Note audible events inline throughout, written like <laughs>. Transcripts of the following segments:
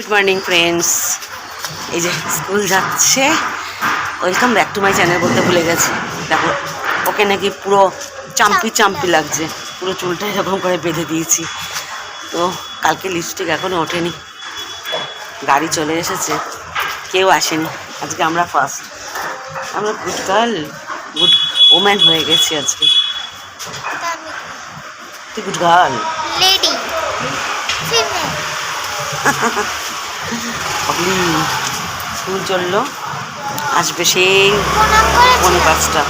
Good morning friends এই যে school যাচ্ছে। Welcome back to my channel বলতে ভুলে গেছি। দেখো ওকে নাকি পুরো চাম্পি চাম্পি লাগছে। পুরো চুলটা এরকম করে বেঁধে দিয়েছি। তো কালকে লিপস্টিক এখনও ওঠেনি। গাড়ি চলে এসেছে। কেউ আসেনি। আজকে আমরা ফার্স্ট আমরা গুড গার্ল গুড ওম্যান হয়ে গেছি আজকে। তুই গুড গার্ল লেডি পাগলি চলল আসবে সেই প্রণাম করেছি পৌনে পাঁচটা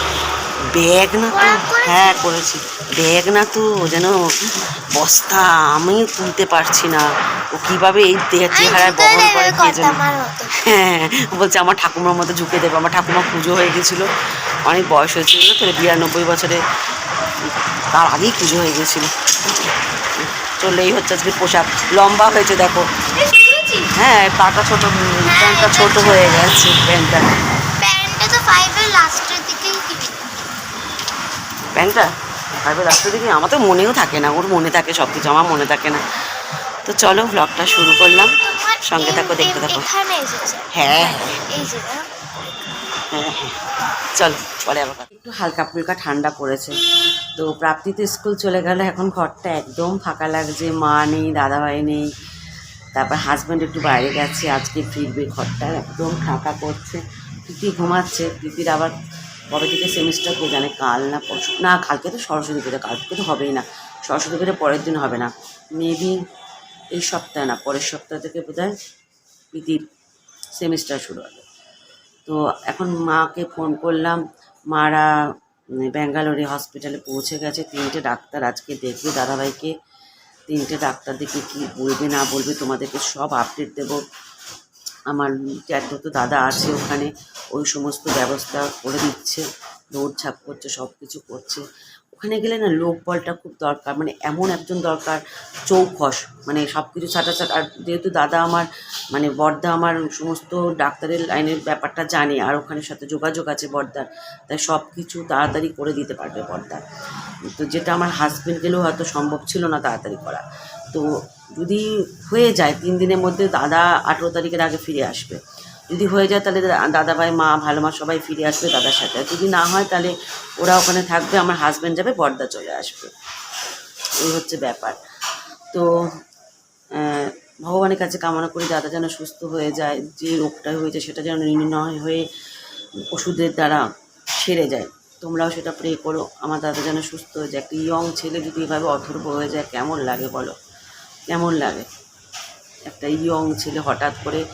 ব্যাগ না তো? হ্যাঁ করেছি। ব্যাগ না তো? যেন বস্তা আমি তুলতে পারছি না। ও কীভাবে এই চেহারায় বহন করে কে হতো হ্যাঁ বলছে আমার ঠাকুমার মতো ঝুঁকে দেবে। আমার ঠাকুমা পুজো হয়ে গেছিল। অনেক বয়স হয়েছিল তো? বিরানব্বই বছরে। তার আগেই পুজো হয়ে গেছিল। চললেই হচ্ছে আজকে পোশাক লম্বা হয়েছে দেখো। হ্যাঁ পাটা ছোট প্যান্টটা ছোট হয়ে গেছে প্যান্টটা। প্যারেন্টটা তো ফাইভের লাস্টের দিকেই প্যান্টটা? ভাইবে রাস্তা দিকে? আমার তো মনেও থাকে না ওর মনে থাকে সব কিছু আমার মনে থাকে না। তো চলো ব্লগটা শুরু করলাম। সঙ্গে থাকো দেখতে থাকো। হ্যাঁ এই হ্যাঁ। হ্যাঁ চল পরে আবার একটু হালকা ফুলকা ঠান্ডা পড়েছে। তো প্রাপ্তিতে স্কুল চলে গেল এখন ঘরটা একদম ফাঁকা লাগছে মা নেই দাদাভাই নেই। তারপর হাজব্যান্ড একটু বাইরে গেছে, আজকে ফিরবে ঘরটা, একদম ফাঁকা করছে। প্রীতি ঘুমাচ্ছে, প্রীতির আবার কবে থেকে সেমিস্টার কে জানে কাল না পরশু, না কালকে তো সরস্বতী পুজো, কালকে তো হবেই না, সরস্বতী পুজো পরের দিন হবে না। মেবি এই সপ্তাহে না, পরের সপ্তাহ থেকে বোধ হয় প্রীতির সেমিস্টার শুরু হবে। তো এখন মাকে ফোন করলাম, মারা ব্যাঙ্গালোরে হসপিটালে পৌঁছে গেছে, তিনটে ডাক্তার আজকে দেখবে দাদাভাইকে। তিনটে ডাক্তার দেখে কী বলবে, না বলবে, তোমাদেরকে সব আপডেট দেবো। আমার একটা তো দাদা আছে ওখানে, ওই সমস্ত ব্যবস্থা করে দিচ্ছে দৌড় ঝাঁপ করছে সব কিছু করছে। ওখানে গেলে না লোক বলটা খুব দরকার মানে এমন একজন দরকার, চৌখস মানে সব কিছু ছাটা ছাটা আর যেহেতু দাদা আমার মানে বর্দা আমার সমস্ত ডাক্তারের লাইনের ব্যাপারটা জানে, আর ওখানের সাথে যোগাযোগ আছে বর্দার, তাই সব কিছু তাড়াতাড়ি করে দিতে পারবে বর্দা। তো যেটা আমার হাজব্যান্ড গেলেও হয়তো সম্ভব ছিল না তাড়াতাড়ি করা। তো যদি হয়ে যায়, তিন দিনের মধ্যে দাদা আঠেরো তারিখের আগে ফিরে আসবে। যদি হয়ে যায় তাহলে দা- দাদাভাই, মা, ভালো মা সবাই ফিরে আসবে দাদার সাথে। আর যদি না হয় তাহলে ওরা ওখানে থাকবে, আমার হাজব্যান্ড যাবে, বর্দা চলে আসবে। এই হচ্ছে ব্যাপার। তো ভগবানের কাছে কামনা করি দাদা যেন সুস্থ হয়ে যায়, যে রোগটা হয়েছে সেটা যেন নির্ণয় হয়ে ওষুধের দ্বারা সেরে যায়। তোমরাও সেটা প্রে করো। আমার দাদা যেন সুস্থ হয়ে যায়। একটা ইয়ং ছেলে যদি এভাবে অথর্ব হয়ে যায়, কেমন লাগে বলো? কেমন লাগে? একটা ইয়ং ছেলে হঠাৎ করে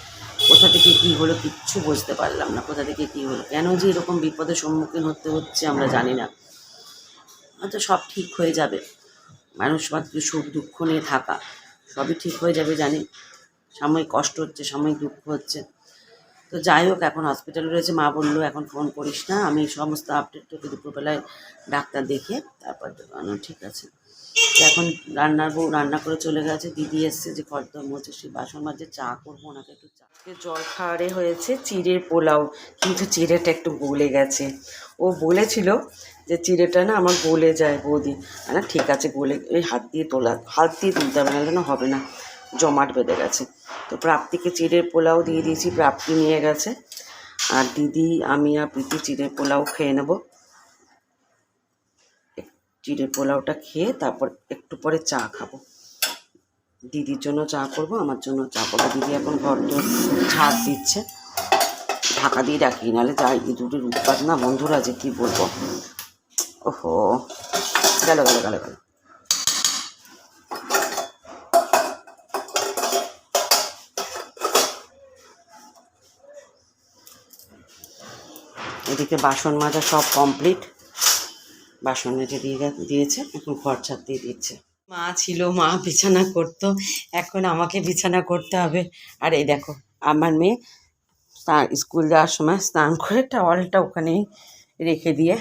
কোথা থেকে কী হলো কিচ্ছু বুঝতে পারলাম না। কোথা থেকে কী হলো? কেন যে এরকম বিপদের সম্মুখীন হতে হচ্ছে আমরা জানি না। হয়তো সব ঠিক হয়ে যাবে। মানুষ মাত্র সুখ দুঃখ নিয়ে থাকা। সবই ঠিক হয়ে যাবে জানি। সাময়িক কষ্ট হচ্ছে, সাময়িক দুঃখ হচ্ছে। তো যাই হোক, এখন হসপিটালে রয়েছে। মা বলল, এখন ফোন করিস না, আমি সমস্ত আপডেট তোকে দুপুরবেলায় ডাক্তার দেখে তারপর ঠিক আছে। এখন রান্নার বউ রান্না করে চলে গেছে। দিদি এসছে যে খরদম মোচে সেই বাসন মাঝে চা করব ওনাকে একটু চা জল খাওয়ারে হয়েছে চিড়ের পোলাও, কিন্তু চিড়েটা একটু গলে গেছে। ও বলেছিল যে চিড়েটা না আমার গলে যায় বৌদি। না ঠিক আছে, গলে ওই হাত দিয়ে তোলা, হাত দিয়ে তুলতে হবে না হবে না। জমাট বেঁধে গেছে। তো প্রাপ্তিকে চিড়ের পোলাও দিয়ে দিয়েছি, প্রাপ্তি নিয়ে গেছে। আর দিদি, আমি আর প্রীতি চিড়ের পোলাও খেয়ে নেব। চিড়ের পোলাওটা খেয়ে তারপর একটু পরে চা খাব। দিদির জন্য চা করব, আমার জন্য চা করব। দিদি এখন ঘর তো ছাদ দিচ্ছে। ঢাকা দিয়ে ডাকি নাহলে যাই। দুটোর উৎপাত না বন্ধুরা যে কী বলব। ওহো, গেল গেল গেল গেল। এদিকে বাসন মাজা সব কমপ্লিট। বাসন মেজে দিয়ে দিয়েছে, এখন ঘর ছাদ দিয়ে দিচ্ছে। মা ছিল, মা বিছানা করতো, এখন আমাকে বিছানা করতে হবে। আর এই দেখো, আমার মেয়ে স্নান, স্কুল যাওয়ার সময় স্নান করে টাওয়ালটা ওখানেই রেখে দিয়ে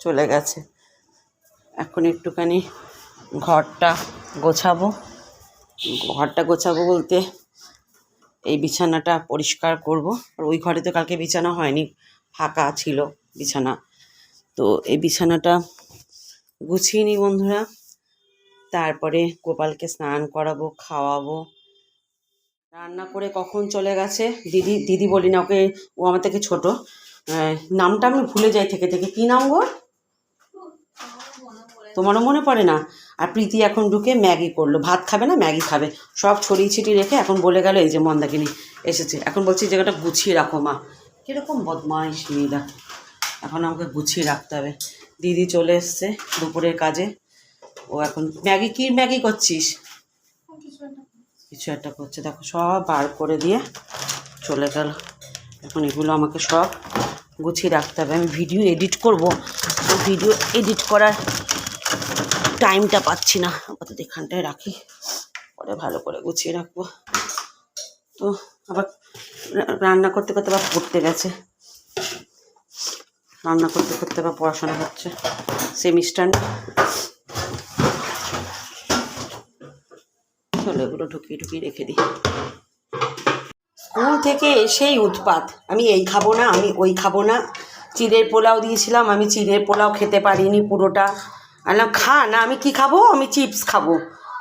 চলে গেছে। এখন একটুখানি ঘরটা গোছাবো। ঘরটা গোছাবো বলতে এই বিছানাটা পরিষ্কার করব। আর ওই ঘরে তো কালকে বিছানা হয়নি। ফাঁকা ছিল বিছানা। তো এই বিছানাটা গুছিয়ে নিই বন্ধুরা। তারপরে গোপালকে স্নান করাবো, খাওয়াবো। রান্না করে কখন চলে গেছে? দিদি দিদি বলি না, ওকে, ও আমার থেকে ছোট। নামটা আমি ভুলে যাই থেকে থেকে। কি নাম গো তোমারও মনে পড়ে না? আর প্রীতি এখন ঢুকে ম্যাগি করল। ভাত খাবে না? ম্যাগি খাবে। সব ছড়িয়ে ছিটিয়ে রেখে এখন বলে গেল, এই যে মন্দাকিনি এসেছে। এখন বলছি জায়গাটা গুছিয়ে রাখো মা। কীরকম বদমাইশ মেয়েরা? এখন আমাকে গুছিয়ে রাখতে হবে। দিদি চলে এসছে দুপুরের কাজে। ও এখন ম্যাগি, কি ম্যাগি করছিস? কিছু একটা করছে। দেখো সব বার করে দিয়ে চলে গেল। এখন এগুলো আমাকে সব গুছিয়ে রাখতে হবে। আমি ভিডিও এডিট করব। তো ভিডিও এডিট করার টাইমটা পাচ্ছি না। আপাতত এখানটায় রাখি। পরে ভালো করে গুছিয়ে রাখব। তো আবার রান্না করতে করতে বা পড়তে গেছে। রান্না করতে করতে আবার পড়াশোনা হচ্ছে। সেমিস্টার চলো এগুলো ঢুকিয়ে ঢুকিয়ে রেখে দিই। স্কুল থেকে এসেই উৎপাত। আমি এই খাব না, আমি ওই খাব না। চিড়ের পোলাও দিয়েছিলাম, আমি চিড়ের পোলাও খেতে পারিনি পুরোটা। আনলাম খা না, আমি কি খাব? আমি চিপস খাব।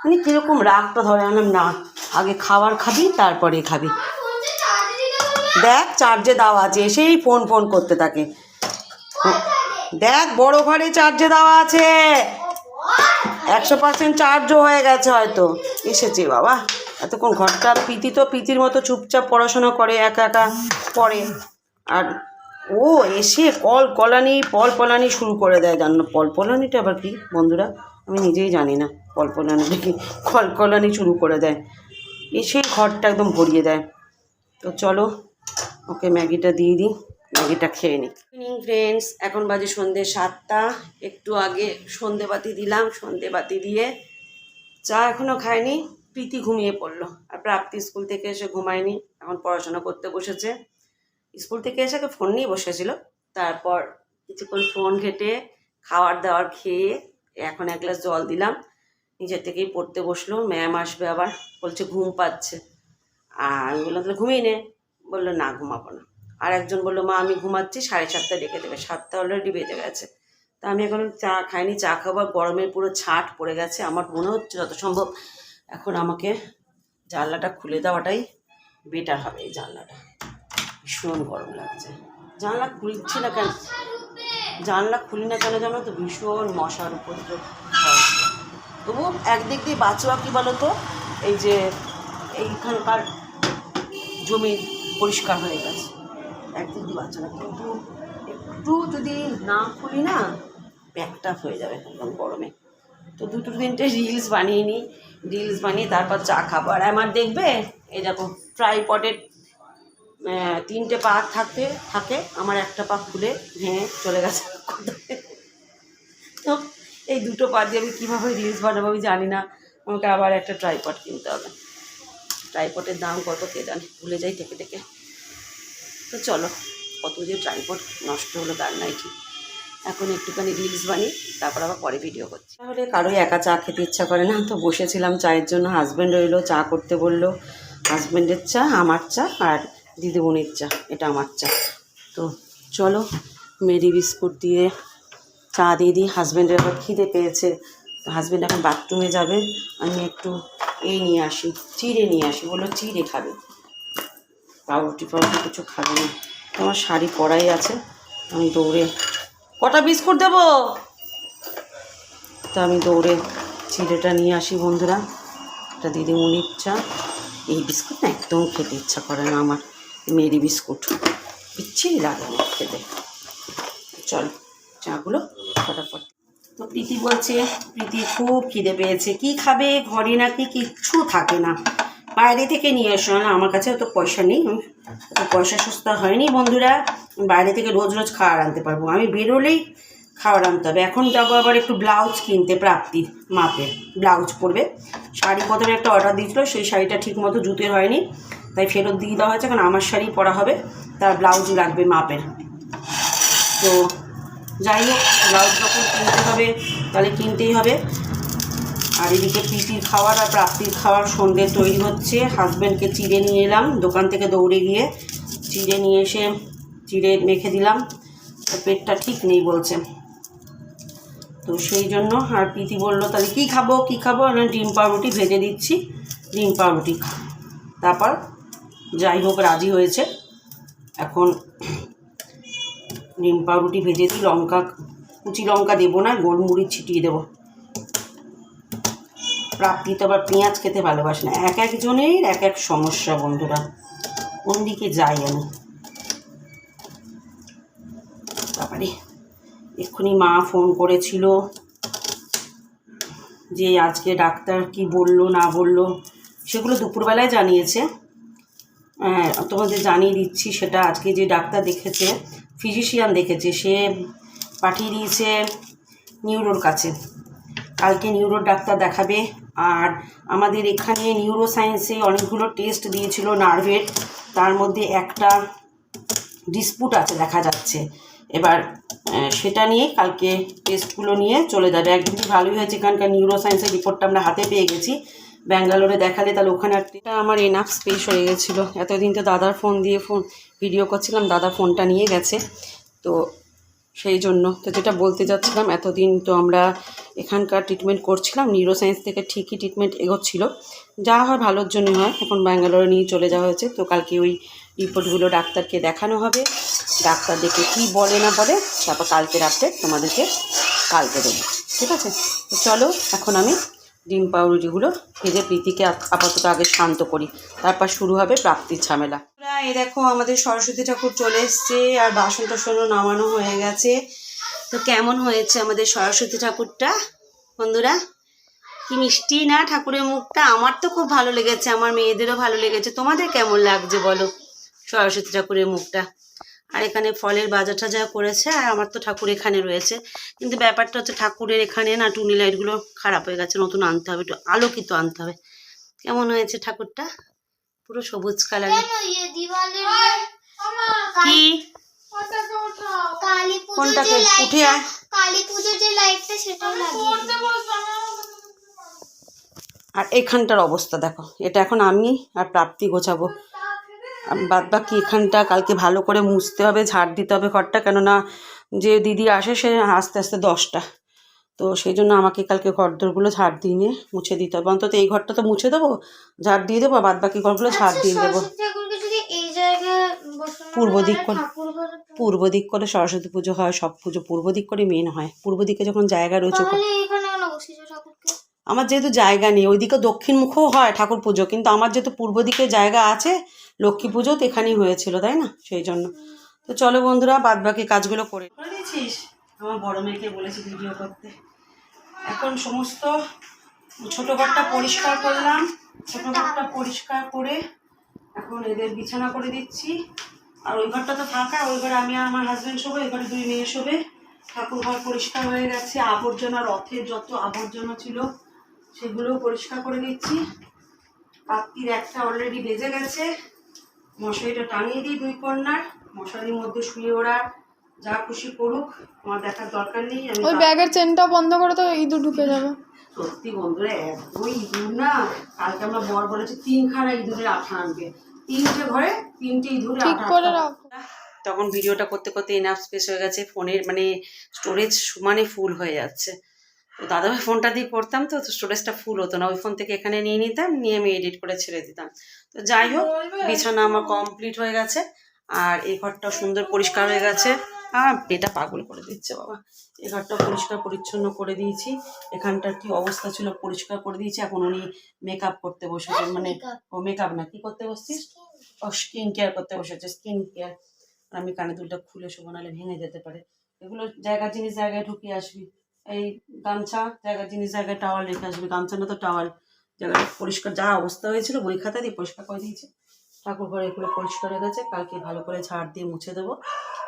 মানে কীরকম রাগটা ধরে আনলাম না, আগে খাবার খাবি, তারপরে খাবি। দেখ চার্জে দেওয়া আছে, এসেই ফোন ফোন করতে থাকে। দেখ, বড় ঘরে চার্জে দেওয়া আছে। একশো পার্সেন্ট চার্জও হয়ে গেছে হয়তো। এসেছে বাবা। এতক্ষণ ঘরটা প্রীতি তো প্রীতির মতো চুপচাপ পড়াশোনা করে, একা একা পড়ে। আর ও এসে কল কলানি, পল পলানি শুরু করে দেয় জানো। পল পলানিটা আবার কি বন্ধুরা? আমি নিজেই জানি না। পল পলানিটা কি কল কলানি শুরু করে দেয়। এসে ঘরটা একদম ভরিয়ে দেয়। তো চলো ওকে ম্যাগিটা দিয়ে দিই, ম্যাগিটা খেয়ে নিই। ইভিনিং ফ্রেন্ডস এখন বাজে সন্ধ্যে সাতটা। একটু আগে সন্ধে বাতি দিলাম সন্ধে বাতি দিয়ে চা এখনও খায়নি প্রীতি ঘুমিয়ে পড়ল। আর প্রাপ্তি স্কুল থেকে এসে ঘুমায়নি, এখন পড়াশোনা করতে বসেছে। স্কুল থেকে এসে ফোন নিয়ে বসেছিল, তারপর কিছুক্ষণ ফোন ঘেটে খাওয়ার দাওয়ার খেয়ে এখন এক গ্লাস জল দিলাম। নিজের থেকেই পড়তে বসল ম্যাম আসবে আবার, বলছে ঘুম পাচ্ছে। আর আমি বললাম, তাহলে ঘুমিয়ে নে। বলল, না, ঘুমাবো না। আর একজন বলল, মা, আমি ঘুমাচ্ছি, সাড়ে সাতটায় ডেকে দেবে। সাতটা অলরেডি বেজে গেছে। তা আমি এখন চা খাইনি, চা খাবার গরমের পুরো ছাট পড়ে গেছে। আমার মনে হচ্ছে যত সম্ভব এখন আমাকে জানলাটা খুলে দেওয়াটাই বেটার হবে, এই জানলাটা। ভীষণ গরম লাগছে। জানলা খুলছি না কেন? জানলা খুলি না কেন জানো তো? ভীষণ মশার উপদ্রব তবু একদিক দিয়ে বাঁচোয়া কি বলো তো? এই যে এইখানকার জমি পরিষ্কার হয়ে গেছে। একদিক দিয়ে বাঁচা না কিন্তু একটু যদি না খুলি না প্যাকটা হয়ে যাবে একদম গরমে। তো দুটো তিনটে রিলস বানিয়ে নিই রিলস বানিয়ে তারপর চা খাব। আর আমার দেখবে, এই দেখো ট্রাইপডের তিনটে পা থাকতে, থাকে, আমার একটা পা খুলে ভেঙে চলে গেছে। তো এই দুটো পা দিয়ে আমি কীভাবে রিলস বানাবো আমি জানি না। আমাকে আবার একটা ট্রাইপড কিনতে হবে। ট্রাইপডের দাম কত কে জানে, ভুলে যাই থেকে থেকে। তো চলো, কত যে ট্রাইপড, নষ্ট হলো তার নাই ঠিক। এখন একটুখানি রিলস বানিয়ে, তারপর আবার পরে ভিডিও করছি। তাহলে কারোই একা চা খেতে ইচ্ছা করে না, তো বসেছিলাম চায়ের জন্য হাজব্যান্ড রইল, চা করতে বলল হাজব্যান্ডের চা, আমার চা আর দিদিমণির চা, এটা আমার চা। তো চলো, মেরি বিস্কুট দিয়ে চা দিয়ে দিই হাজব্যান্ডের আবার খিদে পেয়েছে। হাজব্যান্ড এখন বাথরুমে যাবে, আমি একটু এই নিয়ে আসি, চিড়ে নিয়ে আসি, বলল চিড়ে খাবে। পাউরুটি পাউরুটি কিছু খাবে না। তোমার শাড়ি পরাই আছে, আমি দৌড়ে, কটা বিস্কুট দেবো? তো আমি দৌড়ে চিড়েটা নিয়ে আসি বন্ধুরা এটা দিদিমণির চা। এই বিস্কুট না একদম খেতে ইচ্ছা করে না আমার, মেরি বিস্কুট। বিচ্ছিরি লাগে আমার খেতে। চল চাগুলো ফটাফট। তো প্রীতি বলছে, প্রীতি, খুব খিদে পেয়েছে। কি খাবে ঘরে নাকি কিচ্ছু থাকে না। বাইরে থেকে নিয়ে আসো না, আমার কাছে অত পয়সা নেই। পয়সা সুস্থ হয়নি, বন্ধুরা। বাইরে থেকে রোজ রোজ খাবার আনতে পারব। আমি বেরোলেই খাবার আনতে হবে। এখন যাব আবার একটু ব্লাউজ কিনতে প্রাপ্তির মাপের ব্লাউজ পরবে। শাড়ি প্রথমে একটা অর্ডার দিয়েছিলো, সেই শাড়িটা ঠিক মতো জুতের হয়নি। তাই ফেরত দিয়ে দেওয়া হয়েছে, কারণ আমার শাড়ি পরা হবে। তার ব্লাউজ লাগবে মাপের। তো যাই হোক, ব্লাউজ যখন কিনতে হবে, তাহলে কিনতেই হবে। আর এদিকে প্রীতির খাওয়ার আর প্রাপ্তির খাওয়ার সন্ধ্যে তৈরি হচ্ছে। হাজব্যান্ডকে চিড়ে নিয়ে এলাম, দোকান থেকে দৌড়ে গিয়ে চিড়ে নিয়ে এসে চিড়ে মেখে দিলাম। পেটটা ঠিক নেই বলছে। তো সেই জন্য আর প্রীতি বলল, তাহলে কী খাব কী খাব? না ডিম পাউরুটি ভেজে দিচ্ছি, ডিম পাউরুটি তারপর যাই হোক, রাজি হয়েছে। এখন পাউরুটি ভেজে দিই, লঙ্কা, কুচি লঙ্কা দেবো না, গোলমরিচ ছিটিয়ে দেবো। প্রাপ্তি তো আবার পেঁয়াজ খেতে ভালোবাসে না। এক একজনের এক এক সমস্যা বন্ধুরা। কোন দিকে যাই আমি? তারপরে এক্ষুনি মা ফোন করেছিল যে আজকে ডাক্তার কি বলল, না বলল, সেগুলো দুপুরবেলায় জানিয়েছে। হ্যাঁ তোমাদের জানিয়ে দিচ্ছি, সেটা আজকে যে ডাক্তার দেখেছে ফিজিশিয়ান দেখেছে, সে পাঠিয়ে দিয়েছে নিউরোর কাছে। কালকে নিউরোর ডাক্তার দেখাবে। আর আমাদের এখানে নিউরো সায়েন্সে অনেকগুলো টেস্ট দিয়েছিল নার্ভের। তার মধ্যে একটা ডিসপুট আছে, দেখা যাচ্ছে। এবার সেটা নিয়ে কালকে টেস্টগুলো নিয়ে চলে যাবে। একদিন ভালোই হয়েছে, এখানকার নিউরো সায়েন্সের রিপোর্টটা আমরা হাতে পেয়ে গেছি। ব্যাঙ্গালোরে দেখালে তাহলে ওখানে আর এটা আমার এনাফ স্পেস হয়ে গেছিল। এতদিন তো দাদার ফোন দিয়ে ফোন ভিডিও করছিলাম, দাদা ফোনটা নিয়ে গেছে। তো সেই জন্য, তো যেটা বলতে যাচ্ছিলাম, এতদিন তো আমরা এখানকার ট্রিটমেন্ট করছিলাম নিউরো সায়েন্স থেকে ঠিকই ট্রিটমেন্ট এগোচ্ছিলো। যা হয় ভালোর জন্য হয়, এখন ব্যাঙ্গালোরে নিয়ে চলে যাওয়া হয়েছে। তো কালকে ওই রিপোর্টগুলো ডাক্তারকে দেখানো হবে। ডাক্তার দেখে কী বলে না বলে, তারপর কালকের আপডেট তোমাদেরকে কালকে দেবো। ঠিক আছে? তো চলো, এখন আমি ডিম পাউরুটিগুলো ভেজে প্রীতিকে আপাতত আগে শান্ত করি। তারপর শুরু হবে প্রাপ্তির ঝামেলা। এই দেখো, আমাদের সরস্বতী ঠাকুর চলে এসছে, আর বাসন টাসনও নামানো হয়ে গেছে। তো কেমন হয়েছে আমাদের সরস্বতী ঠাকুরটা? বন্ধুরা, কি মিষ্টি না ঠাকুরের মুখটা? আমার তো খুব ভালো লেগেছে, আমার মেয়েদেরও ভালো লেগেছে। তোমাদের কেমন লাগছে বলো সরস্বতী ঠাকুরের মুখটা? আর এখানে ফলের বাজার টাজা করেছে আর আমার তো ঠাকুর এখানে রয়েছে। কিন্তু ব্যাপারটা হচ্ছে ঠাকুরের এখানে না টুনি লাইটগুলো খারাপ হয়ে গেছে নতুন আনতে হবে একটু আলোকিত আনতে হবে। কেমন হয়েছে ঠাকুরটা? পুরো সবুজ কালার কেন ইয়ে দিওয়ালের কি? কোনটাকে উঠে লাইটটা আয়। কালী পুজোর যে লাইটটা সেটাও আর এখানটার অবস্থা দেখো এটা এখন আমি আর প্রাপ্তি গোছাবো। বাদ বাকি এখানটা কালকে ভালো করে মুছতে হবে ঝাড় দিতে হবে ঘরটা কেননা যে দিদি আসে সে আস্তে আস্তে দশটা। তো সেই জন্য আমাকে কালকে ঘরদোরগুলো ঝাড় দিয়ে নিয়ে মুছে দিতে হবে। অন্তত এই ঘরটা তো মুছে দেবো ঝাড় দিয়ে দেবো বাদ বাকি ঘরগুলো ঝাড় দিয়ে দেবো। পূর্ব দিক করে- পূর্ব দিক করে সরস্বতী পুজো হয় সব পুজো পূর্ব দিক করে মেন হয়। পূর্ব দিকে যখন জায়গা রয়েছে আমার যেহেতু জায়গা নেই ওইদিকে দক্ষিণ মুখেও হয় ঠাকুর পুজো কিন্তু আমার যেহেতু পূর্ব দিকে জায়গা আছে লক্ষ্মী পুজো তো এখানেই হয়েছিল, তাই না? সেই জন্য। তো চলো বন্ধুরা বাদ বাকি কাজগুলো করে করে দিয়েছিস? আমার বড় মেয়েকে বলেছি ভিডিও করতে। এখন সমস্ত ছোটো ঘরটা পরিষ্কার করলাম। ছোটো ঘরটা পরিষ্কার করে এখন এদের বিছানা করে দিচ্ছি। আর ওই ঘরটা তো ফাঁকা, ওই ঘরে আমি আর আমার হাজব্যান্ড শোবে ওই ঘরে দুই মেয়ে শোবে। ঠাকুর ঘর পরিষ্কার হয়ে গেছে। আবর্জনা, রথের যত আবর্জনা ছিল, সেগুলোও পরিষ্কার করে দিচ্ছি। পাত্তির একটা অলরেডি বেজে গেছে। মশারিটা টাঙিয়ে দিই দুই কন্যার মশারির মধ্যে শুয়ে ওরা যা খুশি করুক আমার দেখার দরকার নেই আমি ওই ব্যাগের চেনটাও বন্ধ করে তো ইঁদুর ঢুকে যাবে। সত্যি বন্ধুরা এত ইঁদুর না? কালকে আমরা বর বলেছে তিনখানা ইঁদুরের আঠা আনবে। তিনটে ঘরে তিনটে ইঁদুরের ঠিক আঠা করে রাখো। তখন ভিডিওটা করতে করতে এনাফ স্পেস হয়ে গেছে ফোনের মানে স্টোরেজ সমানে ফুল হয়ে যাচ্ছে। তো দাদাভাই ফোনটা দিয়ে করতাম তো স্টোরেজটা ফুল হতো না। ওই ফোন থেকে এখানে নিয়ে নিতাম নিয়ে আমি এডিট করে ছেড়ে দিতাম। তো যাই হোক বিছানা আমার কমপ্লিট হয়ে গেছে। আর এই ঘরটা সুন্দর পরিষ্কার হয়ে গেছে। আর এটা পাগল করে দিচ্ছে বাবা। এই ঘরটা পরিষ্কার পরিচ্ছন্ন করে দিয়েছি। এখানটার কি অবস্থা ছিল? পরিষ্কার করে দিয়েছি। এখন উনি মেকআপ করতে বসেছেন। মানে ও মেকআপ না কি করতে বসছিস? ও স্কিন কেয়ার করতে বসেছে স্কিন কেয়ার আমি কানে দুলটা খুলে শোবো নাহলে ভেঙে যেতে পারে। এগুলো জায়গার জিনিস জায়গায় ঢুকিয়ে আসবি। এই গামছা জায়গার জিনিস, জায়গায় টাওয়াল রেখে আসবে। গামছা না তো টাওয়াল জায়গাটা পরিষ্কার, যা অবস্থা হয়েছিল, বই খাতা দিয়ে পরিষ্কার করে দিয়েছে। ঠাকুর ঘরে এগুলো পরিষ্কার হয়ে গেছে। কালকে ভালো করে ঝাড় দিয়ে মুছে দেবো।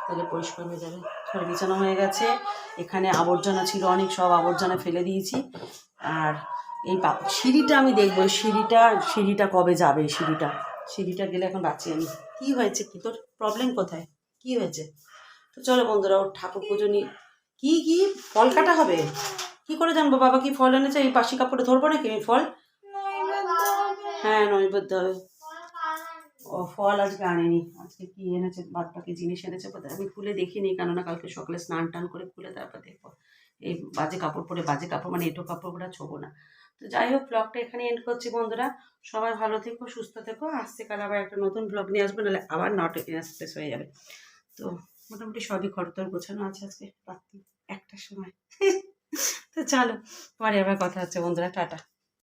তাহলে পরিষ্কার হয়ে যাবে। ঘরে বিছানো হয়ে গেছে। এখানে আবর্জনা ছিল অনেক, সব আবর্জনা ফেলে দিয়েছি। আর এই সিঁড়িটা আমি দেখব। সিঁড়িটা সিঁড়িটা কবে যাবে সিঁড়িটা? সিঁড়িটা গেলে এখন বাঁচি আমি। কী হয়েছে কি? তোর প্রবলেম কোথায়? কি হয়েছে? তো চলো বন্ধুরা, ওর ঠাকুর পুজো নিয়ে কি কি? ফল কাটা হবে? কি করে জানব? বাবা কি ফল এনেছে? এই পাশি কাপড়ে ধরবো নাকি আমি ফল? হ্যাঁ নৈবেদ্য হবে। ও, ফল আজকে আনেনি। আজকে কি এনেছে? বাদ বাকি জিনিস এনেছে আমি খুলে দেখিনি, কেননা কালকে সকালে স্নান টান করে খুলে তারপর দেখব। এই বাজে কাপড় পরে, বাজে কাপড় মানে এটো কাপড় পরে ছোবো না। তো যাই হোক ব্লগটা এখানে এন্ড করছি বন্ধুরা। সবাই ভালো থেকো, সুস্থ থেকো। আসছে কাল আবার একটা নতুন ব্লগ নিয়ে আসব, নাহলে আবার নট স্পেস হয়ে যাবে। তো মোটামুটি সবই খরতর গোছানো আছে আজকে রাত্রি একটার সময়। <laughs> তো চলো, পরে আবার কথা হচ্ছে। বন্ধুরা, টাটা।